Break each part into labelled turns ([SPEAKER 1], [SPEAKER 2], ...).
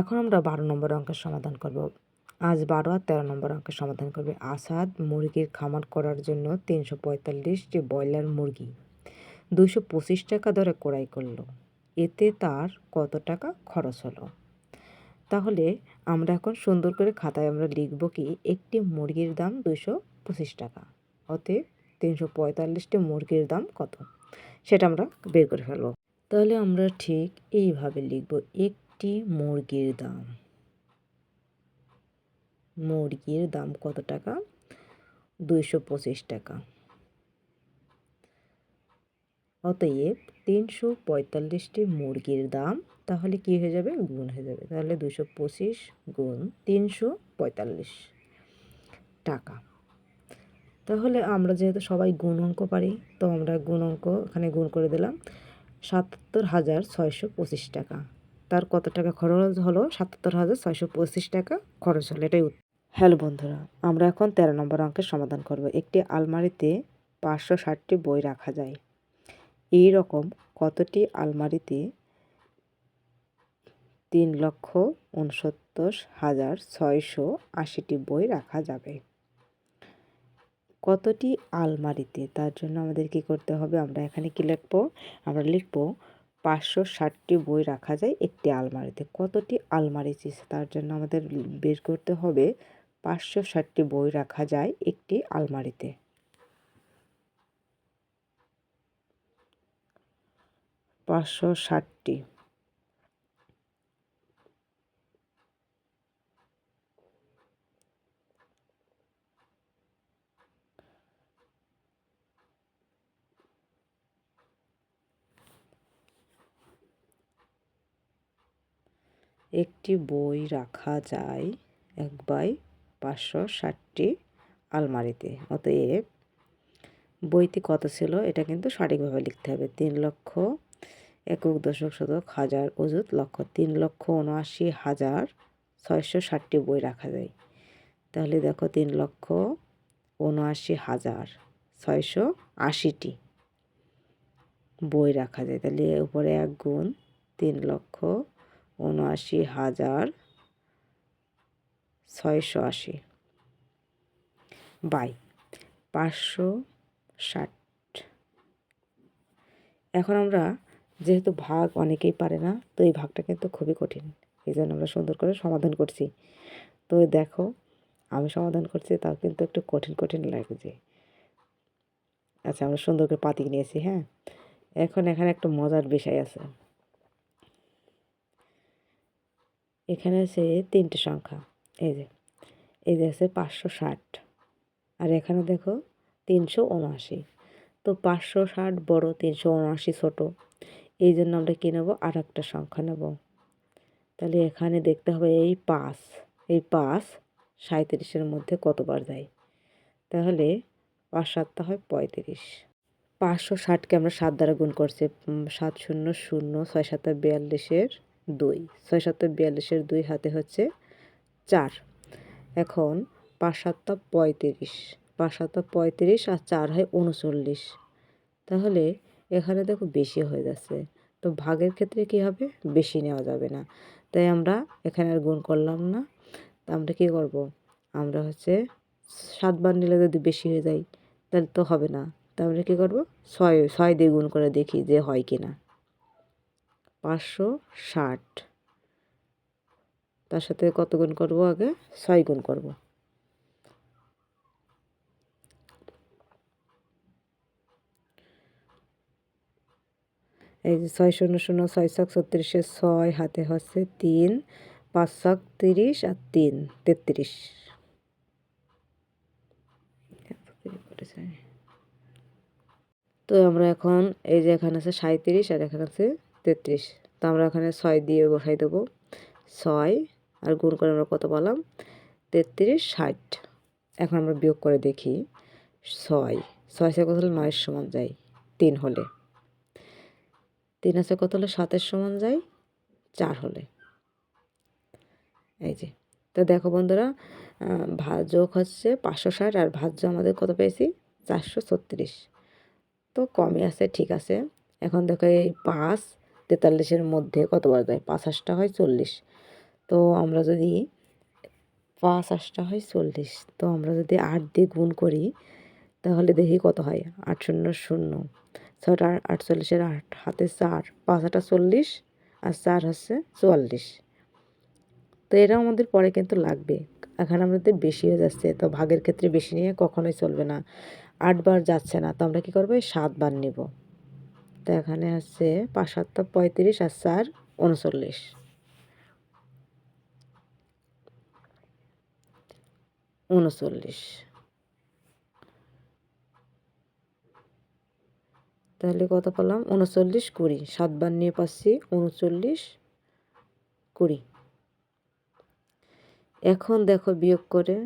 [SPEAKER 1] এখন আমরা বারো নম্বর অঙ্কের সমাধান করব। আজ বারো আর তেরো নম্বর অঙ্কের সমাধান করবে আসাদ মুরগির খামার করার জন্য তিনশো পঁয়তাল্লিশটি ব্রয়লার মুরগি। দুশো পঁচিশ টাকা দরে ক্রয় করল। এতে তার কত টাকা খরচ হলো? তাহলে আমরা এখন সুন্দর করে খাতায় আমরা লিখব কি একটি মুরগির দাম দুশো পঁচিশ টাকা, অতএব তিনশো পঁয়তাল্লিশটি মুরগির দাম কত? সেটা আমরা বের করে ফেলব। তাহলে আমরা ঠিক এইভাবে লিখব একটি মুরগির দাম। মুরগির দাম কত টাকা? দুইশো পঁচিশ টাকা। অতএব তিনশো পঁয়তাল্লিশটি মুরগির দাম তাহলে কি হয়ে যাবে? গুণ হয়ে যাবে। তাহলে দুশো পঁচিশ গুণ তিনশো পঁয়তাল্লিশ টাকা। তাহলে আমরা যেহেতু সবাই গুণ অঙ্ক পারি, তো আমরা গুণ অঙ্ক এখানে গুণ করে দিলাম সাতাত্তর হাজার ছয়শো পঁচিশ টাকা। তার কত টাকা খরচ হলো? সাতাত্তর হাজার ছয়শো পঁচিশ টাকা খরচ হলো। এটাই হ্যালো বন্ধুরা, আমরা এখন তেরো নম্বর অঙ্কের সমাধান করব। একটি আলমারিতে পাঁচশো ষাটটি বই রাখা যায়। এই রকম কতটি আলমারিতে তিন লক্ষ উনসত্তর হাজার ছয়শো আশিটি বই রাখা যাবে? কতটি আলমারিতে? তার জন্য আমাদের কি করতে হবে? আমরা এখানে কি লিখব? আমরা লিখব পাঁচশো ষাটটি বই রাখা যায় একটি আলমারিতে। কতটি আলমারি তার জন্য আমাদের বের করতে হবে? পাঁচশো ষাটটি বই রাখা যায় একটি আলমারিতে। পাঁচশো ষাটটি একটি বই রাখা যায় এক বাই পাঁচশো ষাটটি আলমারিতে। অতএব বইটি কত ছিল এটা কিন্তু সঠিকভাবে লিখতে হবে। তিন লক্ষ একক দশক শতক হাজার অযুত লক্ষ। তিন লক্ষ উনআশি হাজার ছয়শো ষাটটি বই রাখা যায়। তাহলে দেখো তিন লক্ষ উনআশি হাজার ছয়শো আশিটি বই রাখা যায়। তাহলে উপরে এক গুণ তিন লক্ষ উনআশি হাজার ছয়শো আশি। বাই, পাঁচশো ষাট। এখন আমরা যেহেতু ভাগ অনেকেই পারে না, তো এই ভাগটা কিন্তু খুবই কঠিন। এই জন্য আমরা সুন্দর করে সমাধান করছি। তো দেখো, আমি সমাধান করছি, তাও কিন্তু একটু কঠিন কঠিন লাগছে। আচ্ছা আমরা সুন্দর করে পাতি নিয়েছি হ্যাঁ? এখন এখানে একটা মজার বিষয় আছে। এখানে আছে তিনটে সংখ্যা। এই যে এই যে আছে পাঁচশো ষাট। আর এখানে দেখো তিনশো উনআশি। তো পাঁচশো ষাট বড়ো, তিনশো উনআশি ছোটো। এই জন্য আমরা কী নেব? আর একটা সংখ্যা নেব। তাহলে এখানে দেখতে হবে এই পাঁচ। এই পাঁচ সাঁত্রিশের মধ্যে কতবার যায়? তাহলে পাঁচ সাতটা হয় পঁয়ত্রিশ। পাঁচশো ষাটকে আমরা সাত দ্বারা গুণ করছি সাত শূন্য শূন্য, ছয় সাতটা বিয়াল্লিশের দুই। ছয় সাত বিয়াল্লিশের দুই হাতে হচ্ছে চার। এখন পাঁচ সাতটা পঁয়ত্রিশ। পাঁচ সাতটা পঁয়ত্রিশ আর চার হয় উনচল্লিশ। তাহলে এখানে দেখো বেশি হয়ে যাচ্ছে। তো ভাগের ক্ষেত্রে কী হবে? বেশি নেওয়া যাবে না। তাই আমরা এখানে আর গুণ করলাম না। তা আমরা কী করব? আমরা হচ্ছে সাতবার নিলে যদি বেশি হয়ে যায়, তাহলে তো হবে না। তা আমরা কী করব? ছয় ছয় দিয়ে গুণ করে দেখি যে হয় কি না পাঁচশো ষাট। তার সাথে কত গুণ করব আগে? ছয় গুণ করব। এই যে ছয় শূন্য শূন্য, ছয় ছক ছত্রিশে ছয়, হাতে হচ্ছে তিন, পাঁচ ছক তিরিশ আর তিন, তেত্রিশ। তো আমরা এখন এই যে এখানে আছে সাঁত্রিশ আর এখানে আছে তেত্রিশ। তো আমরা এখানে ছয় দিয়ে বসাই দেবো। ছয়, আর গুণ করে আমরা কত বললাম তেত্রিশ, ষাট। এখন আমরা বিয়োগ করে দেখি। ছয়। ছয় ছয় কত হলে? নয়ের সমান যায়। তিন হলে। তিন আছে কত হলে? সাতের সমান যায়। চার হলে। এই যে। তো দেখো বন্ধুরা যোগ হচ্ছে পাঁচশো ষাট আর ভাজ্য আমাদের কত পেয়েছি? চারশো ছত্রিশ। তো কমই আছে, ঠিক আছে। এখন দেখো এই পাঁচ তেতাল্লিশের মধ্যে কতবার যায়? পাঁচ হাসটা হয় চল্লিশ। তো আমরা যদি পাঁচ আটটা হয় চল্লিশ, তো আমরা যদি আট দিয়ে গুণ করি, তাহলে দেখি কত হয়? আট শূন্য শূন্য। ছটা আটচল্লিশের আট, হাতে চার পাঁচ আটা চল্লিশ আর চার হচ্ছে চুয়াল্লিশ। তো এটা আমাদের পরে কিন্তু লাগবে। এখানে আমাদের বেশি হয়ে যাচ্ছে, তো ভাগের ক্ষেত্রে বেশি নিয়ে কখনোই চলবে না। আটবার যাচ্ছে না, তো আমরা কী করব? এই সাতবার নিব। তো এখানে আছে পাঁচ সাতটা পঁয়ত্রিশ আর চার উনচল্লিশ। উনচল্লিশ। তাহলে কত পেলাম? উনচল্লিশ কুড়ি। সাতবার নিয়ে পাচ্ছি উনচল্লিশ কুড়ি। এখন দেখো বিয়োগ করে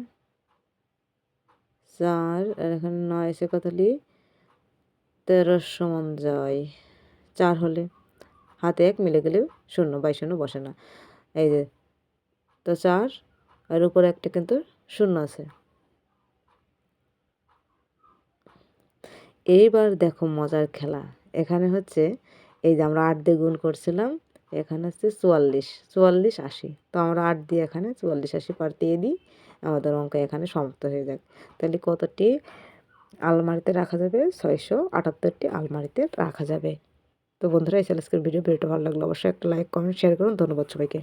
[SPEAKER 1] চার, আর এখানে নয়, এসে কত লি তেরো সমান যায় চার হলে হাতে এক মিলে গেলে শূন্য, বাই শূন্য বসে না। এই যে, তো চার আর উপরে একটা কিন্তু শূন্য আছে। এইবার দেখো মজার খেলা। এখানে হচ্ছে, এই যে আমরা আট দিয়ে গুণ করছিলাম, এখানে হচ্ছে চুয়াল্লিশ চুয়াল্লিশ আশি। তো আমরা আট দিয়ে এখানে চুয়াল্লিশ আশি পার দিয়ে দিই, আমাদের অঙ্ক এখানে সমাপ্ত হয়ে যাক। তাহলে কতটি? আলমারিতে রাখা যাবে ছয়শো আটাত্তরটি আলমারিতে রাখা যাবে। তো বন্ধুরা, এই চ্যালেঞ্জের ভিডিও। ভিডিওটা ভালো লাগল অবশ্যই একটা লাইক, কমেন্ট শেয়ার করুন। ধন্যবাদ সবাইকে।